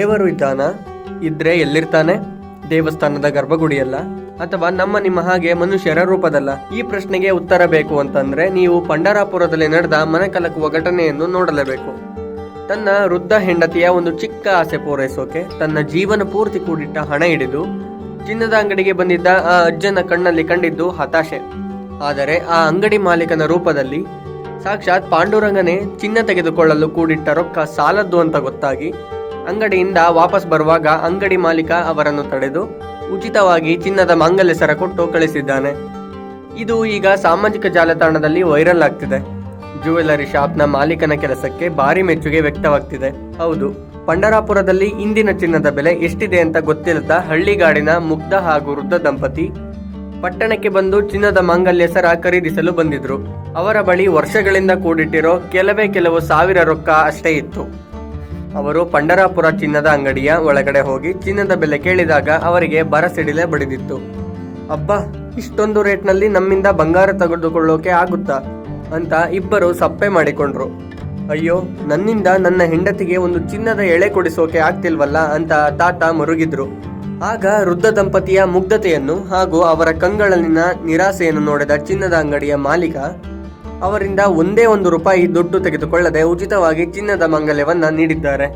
ದೇವರು ಇದ್ದಾನ? ಇದ್ರೆ ಎಲ್ಲಿರ್ತಾನೆ? ದೇವಸ್ಥಾನದ ಗರ್ಭಗುಡಿಯಲ್ಲ? ಅಥವಾ ನಮ್ಮ ನಿಮ್ಮ ಹಾಗೆ ಮನುಷ್ಯರ ರೂಪದಲ್ಲ? ಈ ಪ್ರಶ್ನೆಗೆ ಉತ್ತರ ಬೇಕು ಅಂತಂದ್ರೆ ನೀವು ಪಂಡರಾಪುರದಲ್ಲಿ ನಡೆದ ಮನೆ ಕಲಕುವ ಘಟನೆಯನ್ನು ನೋಡಲೇಬೇಕು. ತನ್ನ ವೃದ್ಧ ಹೆಂಡತಿಯ ಒಂದು ಚಿಕ್ಕ ಆಸೆ ಪೂರೈಸೋಕೆ ತನ್ನ ಜೀವನ ಪೂರ್ತಿ ಕೂಡಿಟ್ಟ ಹಣ ಹಿಡಿದು ಚಿನ್ನದ ಅಂಗಡಿಗೆ ಬಂದಿದ್ದ ಆ ಅಜ್ಜನ ಕಣ್ಣಲ್ಲಿ ಕಂಡಿದ್ದು ಹತಾಶೆ. ಆದರೆ ಆ ಅಂಗಡಿ ಮಾಲೀಕನ ರೂಪದಲ್ಲಿ ಸಾಕ್ಷಾತ್ ಪಾಂಡುರಂಗನೇ ಚಿನ್ನ ತೆಗೆದುಕೊಳ್ಳಲು ಕೂಡಿಟ್ಟ ರೊಕ್ಕ ಸಾಲದ್ದು ಅಂತ ಗೊತ್ತಾಗಿ ಅಂಗಡಿಯಿಂದ ವಾಪಸ್ ಬರುವಾಗ ಅಂಗಡಿ ಮಾಲೀಕ ಅವರನ್ನು ತಡೆದು ಉಚಿತವಾಗಿ ಚಿನ್ನದ ಮಾಂಗಲ್ಯ ಸರ ಕೊಟ್ಟು ಕಳಿಸಿದ್ದಾನೆ. ಇದು ಈಗ ಸಾಮಾಜಿಕ ಜಾಲತಾಣದಲ್ಲಿ ವೈರಲ್ ಆಗ್ತಿದೆ. ಜ್ಯುವೆಲರಿ ಶಾಪ್ನ ಮಾಲೀಕನ ಕೆಲಸಕ್ಕೆ ಭಾರಿ ಮೆಚ್ಚುಗೆ ವ್ಯಕ್ತವಾಗ್ತಿದೆ. ಹೌದು, ಪಂಡರಾಪುರದಲ್ಲಿ ಇಂದಿನ ಚಿನ್ನದ ಬೆಲೆ ಎಷ್ಟಿದೆ ಅಂತ ಗೊತ್ತಿಲ್ಲದ ಹಳ್ಳಿಗಾಡಿನ ಮುಗ್ಧ ಹಾಗೂ ವೃದ್ಧ ದಂಪತಿ ಪಟ್ಟಣಕ್ಕೆ ಬಂದು ಚಿನ್ನದ ಮಾಂಗಲ್ಯ ಸರ ಖರೀದಿಸಲು ಬಂದಿದ್ರು. ಅವರ ಬಳಿ ವರ್ಷಗಳಿಂದ ಕೂಡಿಟ್ಟಿರೋ ಕೆಲವೇ ಕೆಲವು ಸಾವಿರ ರೊಕ್ಕ ಅಷ್ಟೇ ಇತ್ತು. ಅವರು ಪಂಡರಾಪುರ ಚಿನ್ನದ ಅಂಗಡಿಯ ಒಳಗಡೆ ಹೋಗಿ ಚಿನ್ನದ ಬೆಲೆ ಕೇಳಿದಾಗ ಅವರಿಗೆ ಬರಸಿಡಿಲೆ ಬಡಿದಿತ್ತು. ಅಬ್ಬಾ, ಇಷ್ಟೊಂದು ರೇಟ್ನಲ್ಲಿ ನಮ್ಮಿಂದ ಬಂಗಾರ ತೆಗೆದುಕೊಳ್ಳೋಕೆ ಆಗುತ್ತಾ? ಅಂತ ಇಬ್ಬರು ಸಪ್ಪೆ ಮಾಡಿಕೊಂಡ್ರು. ಅಯ್ಯೋ, ನನ್ನಿಂದ ನನ್ನ ಹೆಂಡತಿಗೆ ಒಂದು ಚಿನ್ನದ ಎಳೆ ಕೊಡಿಸೋಕೆ ಆಗ್ತಿಲ್ವಲ್ಲ? ಅಂತ ತಾತ ಮರುಗಿದ್ರು. ಆಗ ವೃದ್ಧ ದಂಪತಿಯ ಮುಗ್ಧತೆಯನ್ನು ಹಾಗೂ ಅವರ ಕಂಗಳಲ್ಲಿನ ನಿರಾಸೆಯನ್ನು ನೋಡಿದ ಚಿನ್ನದ ಅಂಗಡಿಯ ಮಾಲೀಕ ಅವರಿಂದ ಒಂದೇ ಒಂದು ರೂಪಾಯಿ ದುಡ್ಡು ತೆಗೆದುಕೊಳ್ಳದೆ ಉಚಿತವಾಗಿ ಚಿನ್ನದ ಮಂಗಲ್ಯವನ್ನ ನೀಡಿದ್ದಾರೆ.